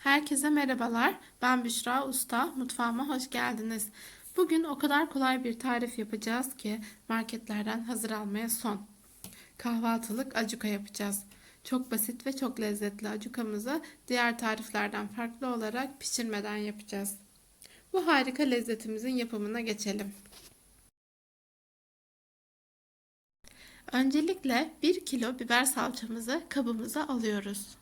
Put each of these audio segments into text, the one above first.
Herkese merhabalar. Ben Büşra Usta. Mutfağıma hoş geldiniz. Bugün o kadar kolay bir tarif yapacağız ki marketlerden hazır almaya son. Kahvaltılık acuka yapacağız. Çok basit ve çok lezzetli acukamızı diğer tariflerden farklı olarak pişirmeden yapacağız. Bu harika lezzetimizin yapımına geçelim. Öncelikle 1 kilo biber salçamızı kabımıza alıyoruz.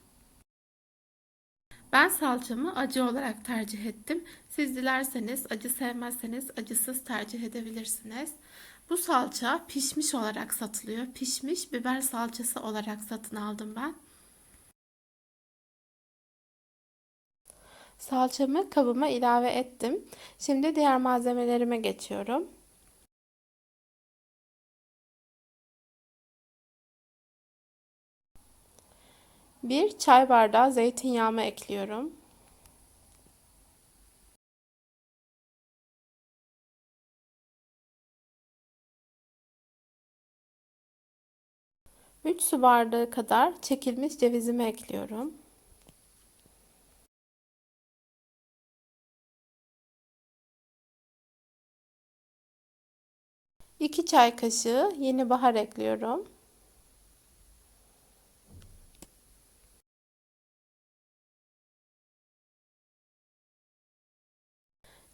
Ben salçamı acı olarak tercih ettim. Siz dilerseniz acı sevmezseniz acısız tercih edebilirsiniz. Bu salça pişmiş olarak satılıyor. Pişmiş biber salçası olarak satın aldım ben. Salçamı kabıma ilave ettim. Şimdi diğer malzemelerime geçiyorum. Bir çay bardağı zeytinyağımı ekliyorum. Üç su bardağı kadar çekilmiş cevizimi ekliyorum. İki çay kaşığı yeni bahar ekliyorum.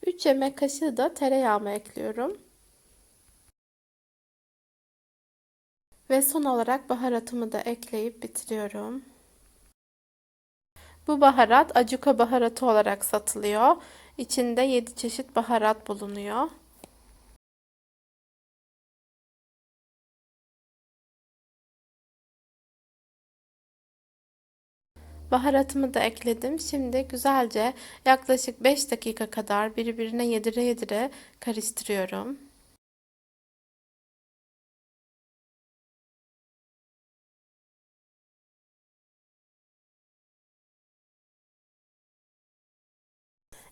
3 yemek kaşığı da tereyağımı ekliyorum. Ve son olarak baharatımı da ekleyip bitiriyorum. Bu baharat acuka baharatı olarak satılıyor. İçinde 7 çeşit baharat bulunuyor. Baharatımı da ekledim. Şimdi güzelce yaklaşık 5 dakika kadar birbirine yedire yedire karıştırıyorum.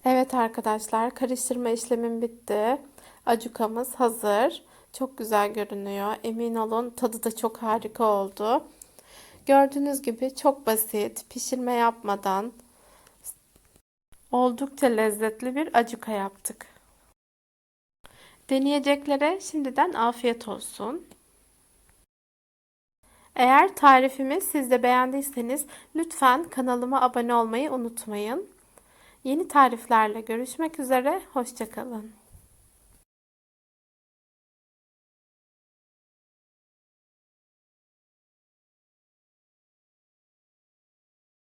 Evet arkadaşlar karıştırma işlemim bitti. Acukamız hazır. Çok güzel görünüyor. Emin olun tadı da çok harika oldu. Gördüğünüz gibi çok basit, pişirme yapmadan oldukça lezzetli bir acuka yaptık. Deneyeceklere şimdiden afiyet olsun. Eğer tarifimi siz de beğendiyseniz lütfen kanalıma abone olmayı unutmayın. Yeni tariflerle görüşmek üzere, hoşçakalın.